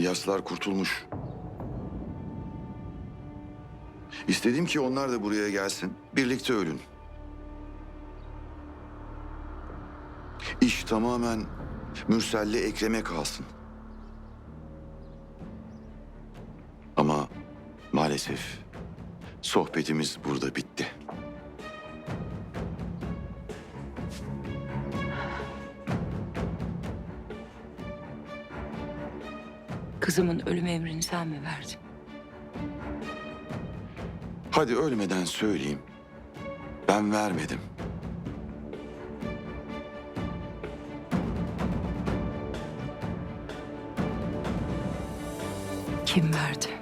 İlyaslar kurtulmuş. İstedim ki onlar da buraya gelsin. Birlikte ölün. İş tamamen Mürsel'le Ekrem'e kalsın. Ama maalesef sohbetimiz burada bitti. Kızımın ölüm emrini sen mi verdin? Hadi ölmeden söyleyeyim. Ben vermedim. Kim verdi?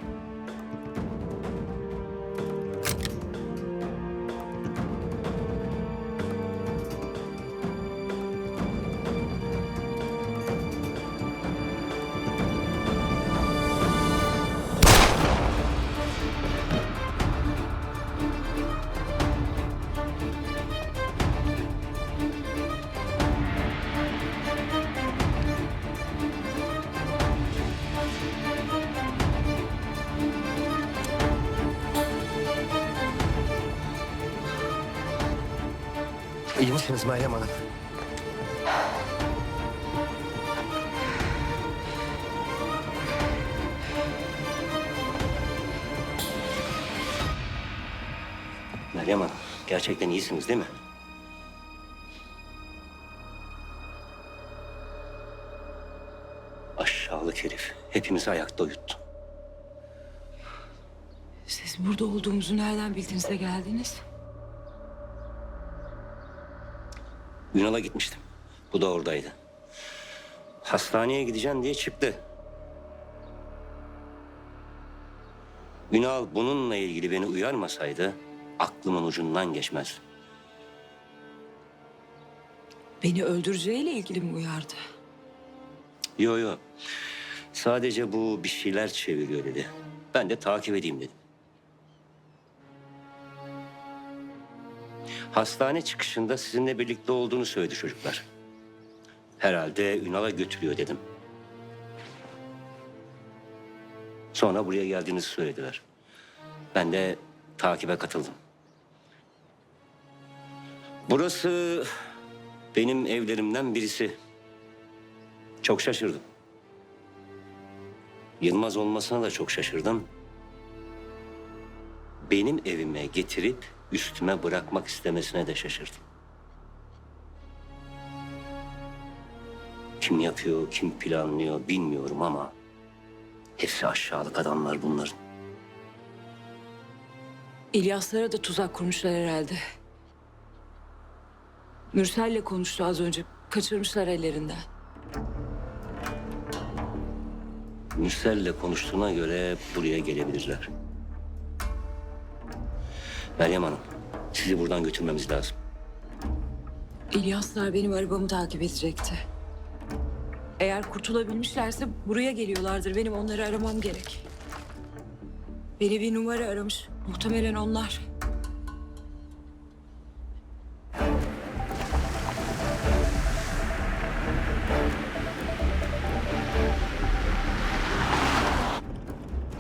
İyi misiniz Meryem Hanım? Meryem Hanım, gerçekten iyisiniz değil mi? Aşağılık herif. Hepimizi ayakta uyuttu. Siz burada olduğumuzu nereden bildiniz de geldiniz? Ünal'a gitmiştim. Bu da oradaydı. Hastaneye gideceğim diye çıktı. Ünal bununla ilgili beni uyarmasaydı aklımın ucundan geçmez. Beni öldüreceğiyle ilgili mi uyardı? Yo yo. Sadece bu bir şeyler çeviriyor dedi. Ben de takip edeyim dedim. Hastane çıkışında sizinle birlikte olduğunu söyledi çocuklar. Herhalde Ünal'a götürüyor dedim. Sonra buraya geldiğinizi söylediler. Ben de takibe katıldım. Burası benim evlerimden birisi. Çok şaşırdım. Yılmaz olmasına da çok şaşırdım. Benim evime getirip üstüme bırakmak istemesine de şaşırdım. Kim yapıyor, kim planlıyor bilmiyorum ama hepsi aşağılık adamlar bunların. İlyaslara da tuzak kurmuşlar herhalde. Mürsel'le konuştu az önce. Kaçırmışlar ellerinden. Mürsel'le konuştuğuna göre buraya gelebilirler. Meryem Hanım, sizi buradan götürmemiz lazım. İlyaslar benim arabamı takip edecekti. Eğer kurtulabilmişlerse buraya geliyorlardır. Benim onları aramam gerek. Beni bir numara aramış. Muhtemelen onlar.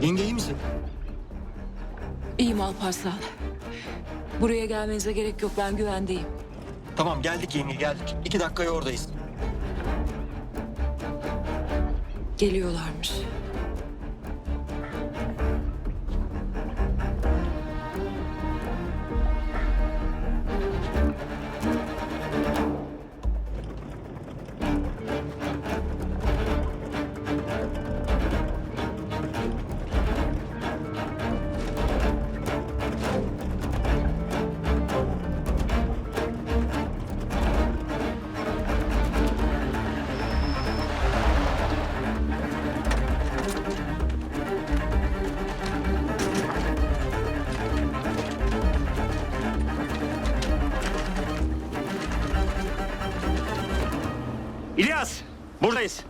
Yenge iyi misin? İyiyim Alparslan. Buraya gelmenize gerek yok. Ben güvendeyim. Tamam geldik yenge geldik. İki dakikaya oradayız. Geliyorlarmış. Buradayız.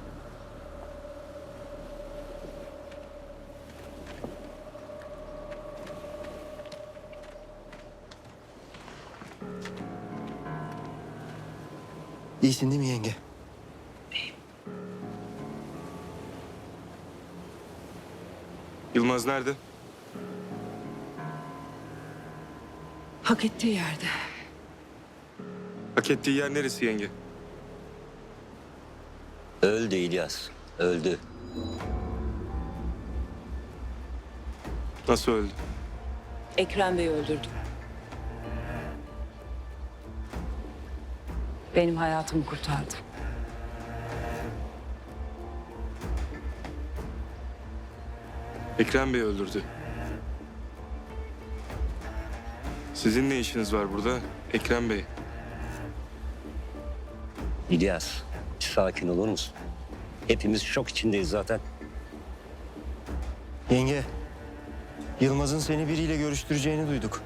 İyisin değil mi yenge? Yılmaz nerede? Hak ettiği yerde. Hak ettiği yer neresi yenge? Öldü İlyas. Öldü. Nasıl öldü? Ekrem Bey öldürdü. Benim hayatımı kurtardı. Ekrem Bey öldürdü. Sizin ne işiniz var burada? Ekrem Bey. İlyas, sakin olur musun? Hepimiz şok içindeyiz zaten. Yenge, Yılmaz'ın seni biriyle görüştüreceğini duyduk.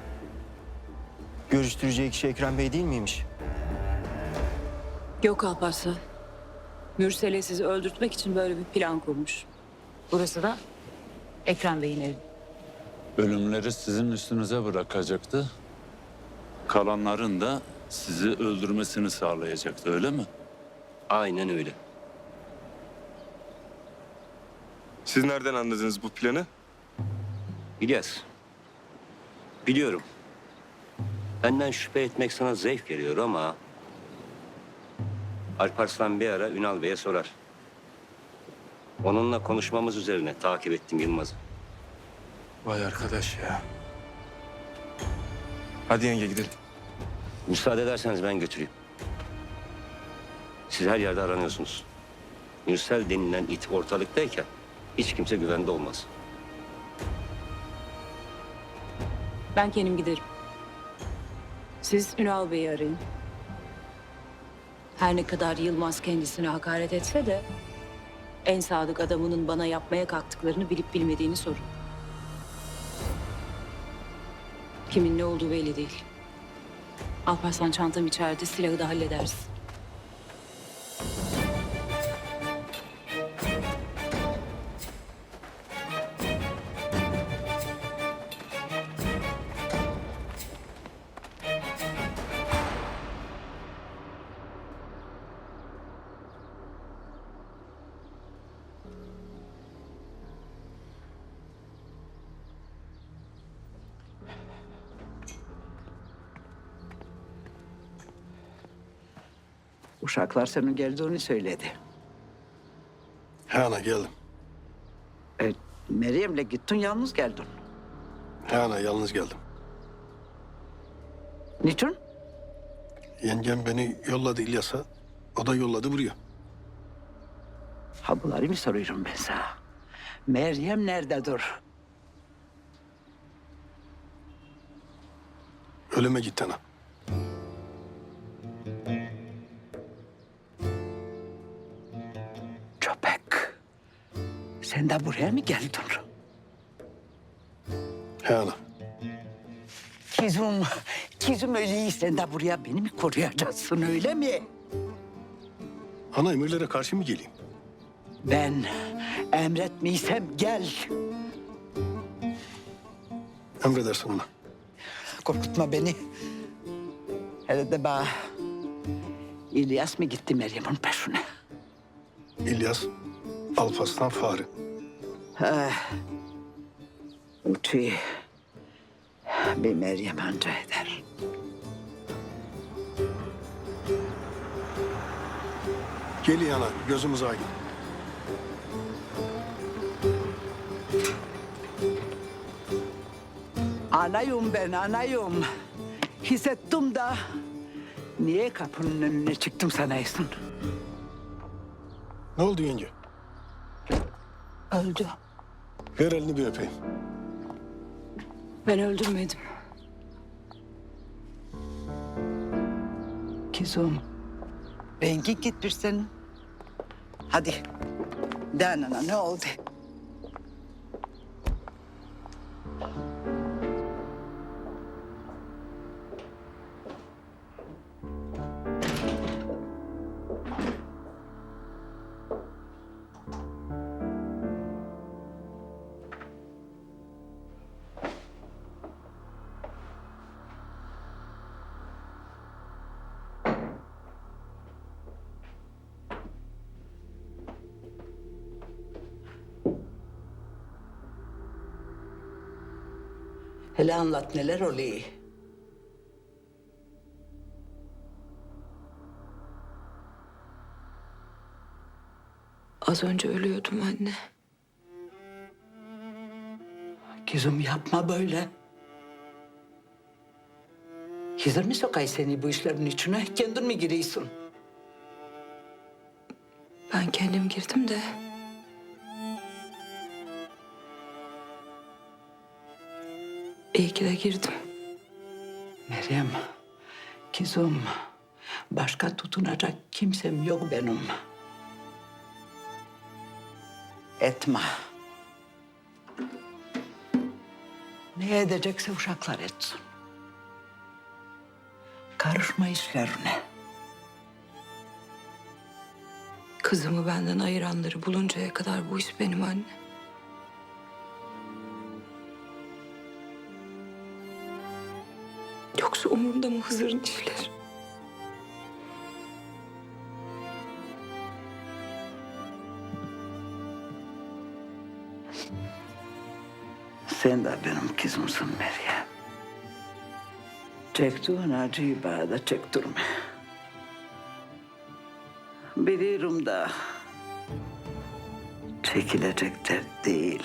Görüştüreceği kişi Ekrem Bey değil miymiş? Yok Alparslan. Mürsel'e sizi öldürtmek için böyle bir plan kurmuş. Burası da Ekrem Bey'in evi. Ölümleri sizin üstünüze bırakacaktı. Kalanların da sizi öldürmesini sağlayacaktı öyle mi? Aynen öyle. Siz nereden anladınız bu planı? İlyas, biliyorum. Benden şüphe etmek sana zevk veriyor ama... Alparslan bir ara Ünal Bey'e sorar. Onunla konuşmamız üzerine takip ettim Yılmaz'ı. Vay arkadaş ya. Hadi yenge gidelim. Müsaade ederseniz ben götüreyim. Siz her yerde aranıyorsunuz. Mürsel denilen it ortalıktayken hiç kimse güvende olmaz. Ben kendim giderim. Siz Ünal Bey'i arayın. Her ne kadar Yılmaz kendisine hakaret etse de... ...en sadık adamının bana yapmaya kalktıklarını bilip bilmediğini sorun. Kimin ne olduğu belli değil. Alparslan çantam içeride, silahı da hallederiz. Uşaklar senin geldiğini söyledi. He ana geldim. E, Meryem'le gittin yalnız geldin. He ana yalnız geldim. Niçin? Yengem beni yolladı İlyas'a. O da yolladı buraya. Ha bunları mı soruyorum ben sana? Meryem nerededir? Ölüme gitti ana. Sen de buraya mı geldin? He ana. Kızım, kızım öyle sen de buraya beni mi koruyacaksın öyle mi? Ana emirlere karşı mı geleyim? Ben emretmiysem gel. Emredersin ana. Korkutma beni. Hele de bana İlyas mı gitti Meryem'in peşine? İlyas, Alparslan Fahri. O tüy bir Meryem anca eder. Geliyor ana, gözümüz aydın. Anayım ben anayım. Hissettim da niye kapının önüne çıktım sanaysın? Ne oldu yenge? Öldü. Ver elini bir öpeyim. Ben öldürmedim. Kızım, rengi gitmiş senin. Hadi, de anana ne oldu? Hele anlat neler oluyor. Az önce ölüyordum anne. Kızım yapma böyle. Hizır mı sokay seni bu işlerin içine? Kendin mi giriyorsun? Ben kendim girdim de. İyi ki de girdim. Meryem, kızım. Başka tutunacak kimsem yok benim. Etme. Ne edecekse uşaklar etsin. Karışma işlerine. Kızımı benden ayıranları buluncaya kadar bu iş benim anne. Yoksa umurumda mı Hızır'ın işleri? Sen de benim kızımsın Meryem. Çektiğin acıyı bana da çektirme. Biliyorum da çekilecek dert değil.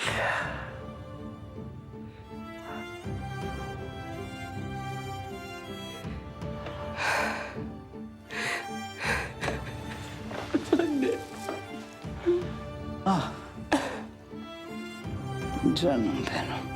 Anne. Ah. Canım benim.